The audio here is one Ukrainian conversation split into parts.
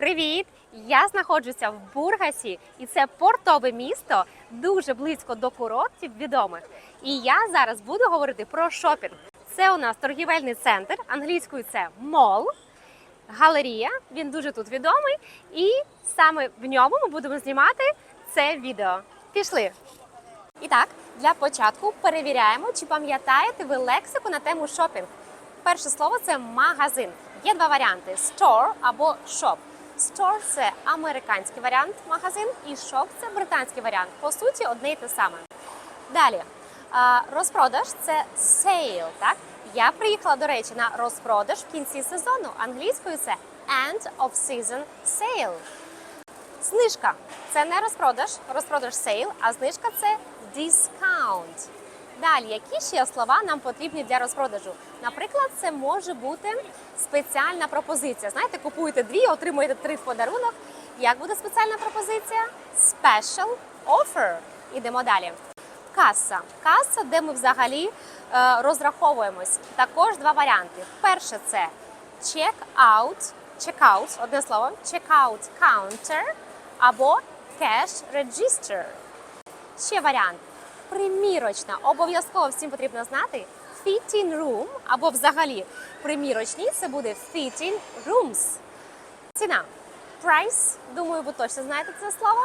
Привіт! Я знаходжуся в Бургасі, і це портове місто дуже близько до курортів відомих. І я зараз буду говорити про шопінг. Це у нас торгівельний центр, англійською це мол, галерія. Він дуже тут відомий. І саме в ньому ми будемо знімати це відео. Пішли! І так, для початку перевіряємо, чи пам'ятаєте ви лексику на тему шопінг. Перше слово це магазин. Є два варіанти: store або shop. Store – це американський варіант магазин, і shop – це британський варіант. По суті, одне й те саме. Далі, розпродаж це sale, так? Я приїхала, до речі, на розпродаж в кінці сезону. Англійською це end of season sale. Знижка це не розпродаж, розпродаж сейл, а знижка це discount. Далі, які ще слова нам потрібні для розпродажу? Наприклад, це може бути спеціальна пропозиція. Знаєте, купуєте дві, отримуєте три в подарунок. Як буде спеціальна пропозиція? Special offer. Ідемо далі. Каса. Каса, де ми взагалі е, розраховуємось. Також два варіанти. Перше це check out, check-out, одне слово, check-out counter або cash register. Ще варіант. Примірочна. Обов'язково всім потрібно знати. Fitting room або взагалі примірочні це буде fitting rooms. Ціна. Price. Думаю, ви точно знаєте це слово.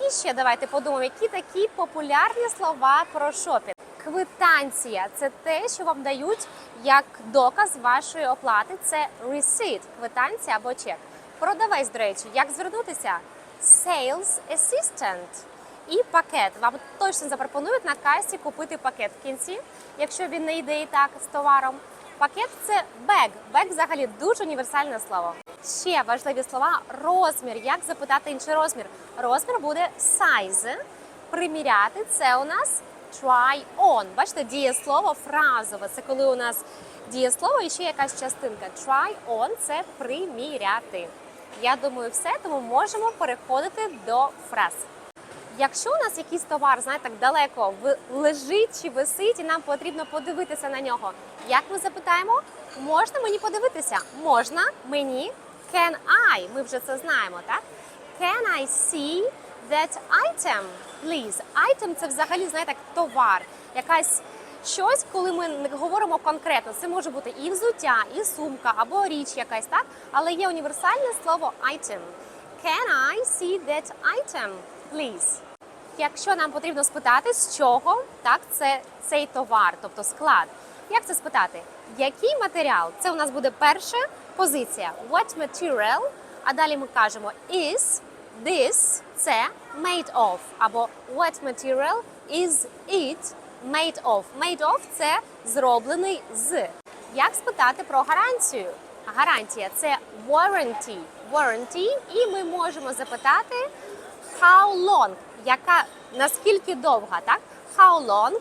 І ще давайте подумаємо, які такі популярні слова про шопінг. Квитанція це те, що вам дають як доказ вашої оплати. Це receipt, квитанція або чек. Продавець, до речі, як звернутися? Sales assistant. І пакет. Вам точно запропонують на касі купити пакет в кінці, якщо він не йде і так з товаром. Пакет це бег. Бег взагалі дуже універсальне слово. Ще важливі слова розмір. Як запитати інший розмір? Розмір буде size. Приміряти це у нас try on. Бачите, дієслово фразове. Це коли у нас дієслово і ще якась частинка. Try on це приміряти. Я думаю, все, тому можемо переходити до фраз. Якщо у нас якийсь товар, знаєте, так далеко лежить чи висить, і нам потрібно подивитися на нього. Як ми запитаємо? Можна мені подивитися? Можна мені? Can I? Ми вже це знаємо, так? Can I see that item? Please. Item – це взагалі, знаєте, товар, якась щось, коли ми говоримо конкретно. Це може бути і взуття, і сумка, або річ якась, так? Але є універсальне слово item. Can I see that item, please? Якщо нам потрібно спитати, з чого так це цей товар, тобто склад. Як це спитати? Який матеріал? Це у нас буде перша позиція. What material? А далі ми кажемо is this це made of. Або what material is it made of. Made of це зроблений з. Як спитати про гарантію? Гарантія це warranty. Warranty. І ми можемо запитати how long, яка наскільки довга, так? How long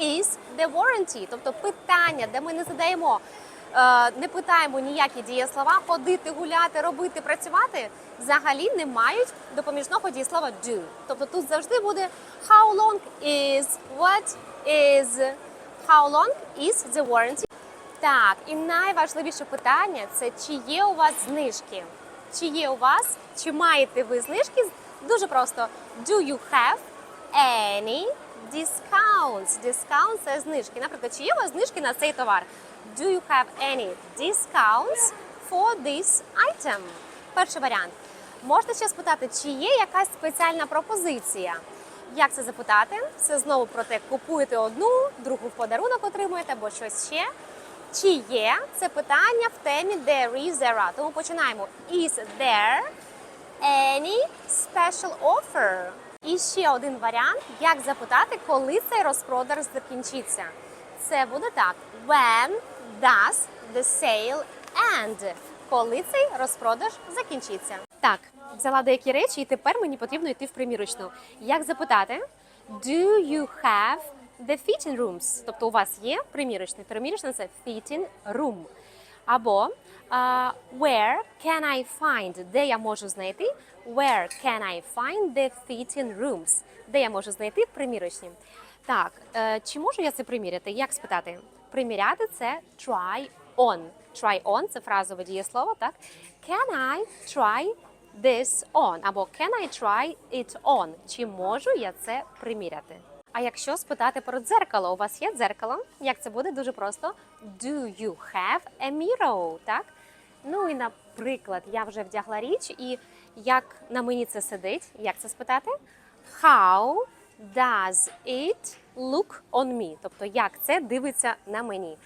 is the warranty? Тобто питання, де ми не задаємо, е, не питаємо ніякі дієслова, ходити, гуляти, робити, працювати, взагалі не мають допоміжного дієслова do. Тобто тут завжди буде how long is, what is, how long is the warranty? Так, і найважливіше питання це чи є у вас знижки? Чи є у вас, чи маєте ви знижки? Дуже просто. Do you have any discounts? Discounts – це знижки. Наприклад, чи є у вас знижки на цей товар? Do you have any discounts for this item? Перший варіант. Можна ще спитати, чи є якась спеціальна пропозиція? Як це запитати? Це знову про те, купуєте одну, другу в подарунок отримуєте або щось ще. Чи є це питання в темі there is, there. Тому починаємо. Is there any special offer? І ще один варіант, як запитати, коли цей розпродаж закінчиться. Це буде так: When does the sale end? Коли цей розпродаж закінчиться? Так, взяла деякі речі, і тепер мені потрібно йти в примірочну. Як запитати? Do you have the fitting rooms? Тобто у вас є примірочний. Примірочна це fitting room. Або а, where can I find? Де я можу знайти? Where can I find the fitting rooms? Де я можу знайти примірочні? Так, е, чи можу я це приміряти? Як спитати? Приміряти це try on. Try on це фразове дієслово, так? Can I try this on? Або can I try it on? Чи можу я це приміряти? А якщо спитати про дзеркало, у вас є дзеркало? Як це буде? Дуже просто. Do you have a mirror? Так? Ну і наприклад, я вже вдягла річ, і як на мені це сидить? Як це спитати? How does it look on me? Тобто, як це дивиться на мені?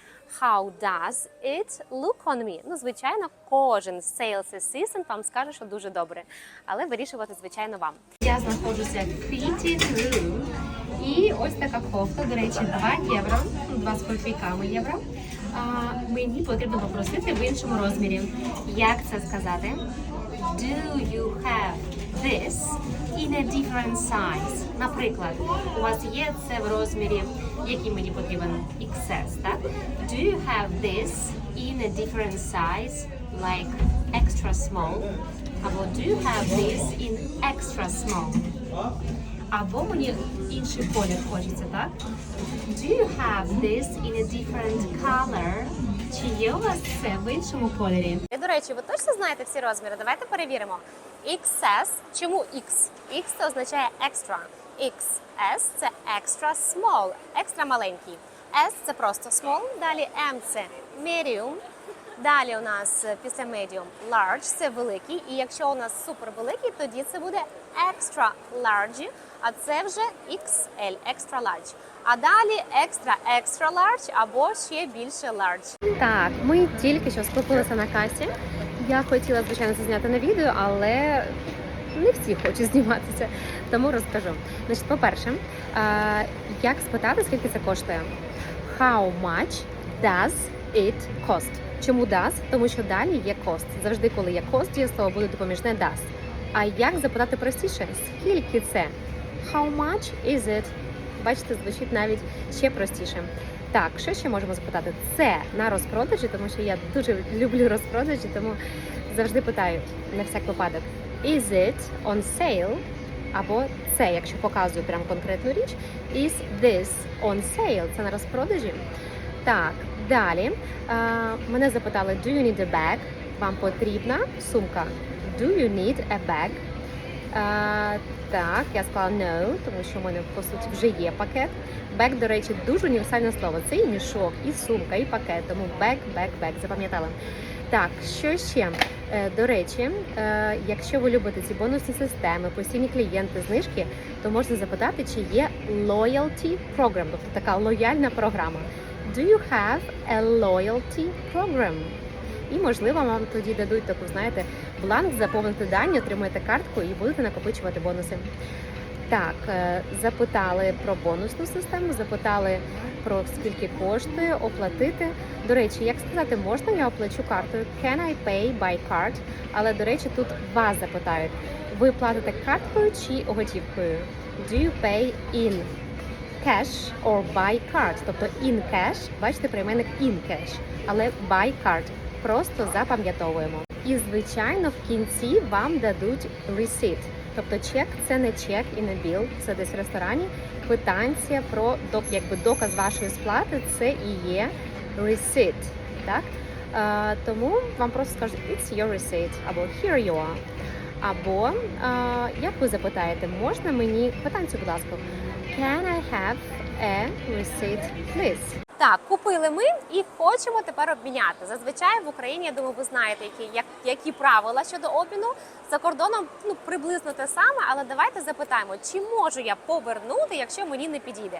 How does it look on me? Ну, звичайно, кожен sales assistant вам скаже, що дуже добре, але вирішувати, звичайно, вам. Я знаходжуся в fitting room. І ось така кофта, до речі, 2 євро, 2 з копійками євро. Мені потрібно попросити в іншому розмірі. Як це сказати? Do you have this in a different size? Наприклад, у вас є це в розмірі, який мені потрібен XS, так? Do you have this in a different size, like extra small? Або do you have this in extra small? Або мені інший колір хочеться, так? Do you have this in a different color? Чи є у вас це в іншому кольорі? До речі, ви точно знаєте всі розміри? Давайте перевіримо. XS. Чому X? X це означає extra. XS це extra small, екстра маленький. S це просто small. Далі M це medium. Далі у нас е, після medium large це великий. І якщо у нас супер великий, тоді це буде extra large, а це вже XL, extra large. А далі extra extra large або ще більше large. Так, ми тільки що скупилися на касі. Я хотіла, звичайно, це зняти на відео, але не всі хочуть зніматися, тому розкажу. Значить, по-перше, е, як спитати, скільки це коштує? How much does it cost? Чому does? Тому що далі є cost. Завжди, коли є cost, є слово буде допоміжне does. А як запитати простіше? Скільки це? How much is it? Бачите, звучить навіть ще простіше. Так, що ще можемо запитати? Це на розпродажі, тому що я дуже люблю розпродажі, тому завжди питаю на всяк випадок. Is it on sale? Або це, якщо показую прям конкретну річ, is this on sale? Це на розпродажі. Так, далі е, мене запитали, do you need a bag? Вам потрібна сумка? Do you need a bag? Е, так, я сказала no, тому що в мене по суті вже є пакет. Бек, до речі, дуже універсальне слово. Це і мішок, і сумка, і пакет. Тому бек, бек, бек. Запам'ятали. Так, що ще? Е, До речі, якщо ви любите ці бонусні системи, постійні клієнти, знижки, то можна запитати, чи є loyalty program, тобто така лояльна програма. Do you have a loyalty program? І можливо вам тоді дадуть таку, знаєте, бланк, заповнити дані, отримаєте картку і будете накопичувати бонуси. Так, е, запитали про бонусну систему, запитали про скільки коштує оплатити. До речі, як сказати, можна я оплачу картою? Can I pay by card? Але до речі, тут вас запитають: ви платите карткою чи готівкою? Do you pay in cash or by card? Тобто in cash, бачите, прийменник in cash, але by card. Просто запам'ятовуємо. І звичайно, в кінці вам дадуть receipt. Тобто чек це не чек і не біл, це десь в ресторані. Квитанція про якби доказ вашої сплати це і є receipt. Так? Е, тому вам просто скажуть it's your receipt або here you are. Або е, як ви запитаєте, можна мені квитанцію, будь ласка, can I have a receipt, please? Так, купили ми і хочемо тепер обміняти. Зазвичай в Україні, я думаю, ви знаєте, які, як, які правила щодо обміну. За кордоном ну, приблизно те саме, але давайте запитаємо, чи можу я повернути, якщо мені не підійде.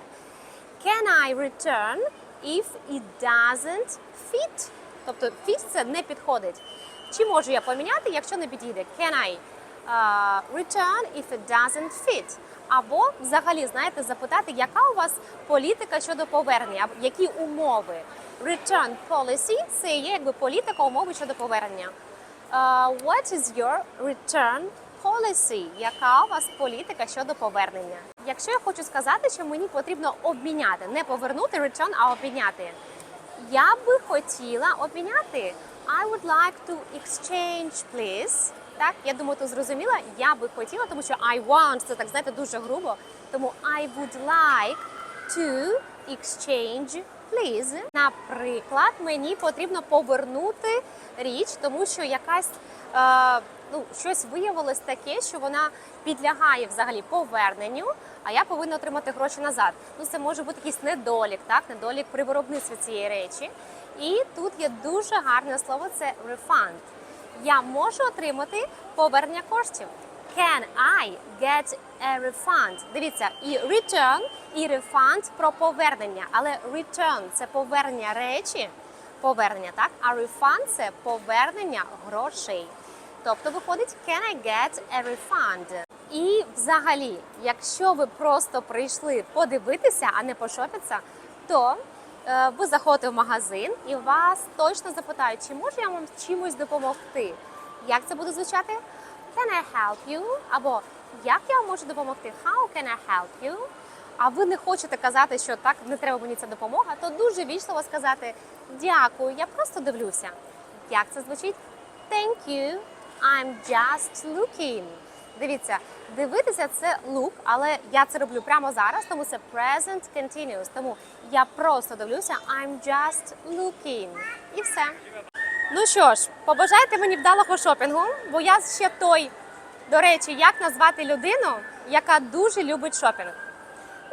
Can I return if it doesn't fit? Тобто fit це не підходить. Чи можу я поміняти, якщо не підійде? Can I uh, return if it doesn't fit? Або взагалі, знаєте, запитати, яка у вас політика щодо повернення, які умови. Return policy – це є якби політика умови щодо повернення. Uh, what is your return policy? Яка у вас політика щодо повернення? Якщо я хочу сказати, що мені потрібно обміняти, не повернути return, а обміняти. Я би хотіла обміняти. I would like to exchange, please. Так, я думаю, ти зрозуміла. Я би хотіла, тому що I want це так знаєте дуже грубо. Тому I would like to exchange, please. Наприклад, мені потрібно повернути річ, тому що якась е, ну, щось виявилось таке, що вона підлягає взагалі поверненню, а я повинна отримати гроші назад. Ну, це може бути якийсь недолік, так, недолік при виробництві цієї речі. І тут є дуже гарне слово це refund. Я можу отримати повернення коштів. Can I get a refund? Дивіться, і return, і refund про повернення. Але return – це повернення речі, повернення, так? А refund – це повернення грошей. Тобто виходить can I get a refund? І взагалі, якщо ви просто прийшли подивитися, а не пошопитися, то ви заходите в магазин і вас точно запитають, чи можу я вам чимось допомогти. Як це буде звучати? Can I help you? Або як я вам можу допомогти? How can I help you? А ви не хочете казати, що так не треба мені ця допомога, то дуже вічливо сказати дякую, я просто дивлюся. Як це звучить? Thank you, I'm just looking. Дивіться, дивитися це look, але я це роблю прямо зараз, тому це present continuous. Тому я просто дивлюся, I'm just looking. І все. Ну що ж, побажайте мені вдалого шопінгу, бо я ще той, до речі, як назвати людину, яка дуже любить шопінг.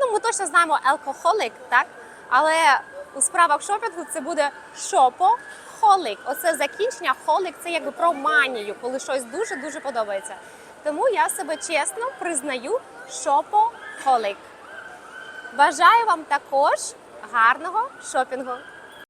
Ну, ми точно знаємо алкохолик, так? Але у справах шопінгу це буде шопохолик. Оце закінчення холик це якби про манію, коли щось дуже-дуже подобається. Тому я себе чесно признаю шопохолик. Бажаю вам також гарного шопінгу!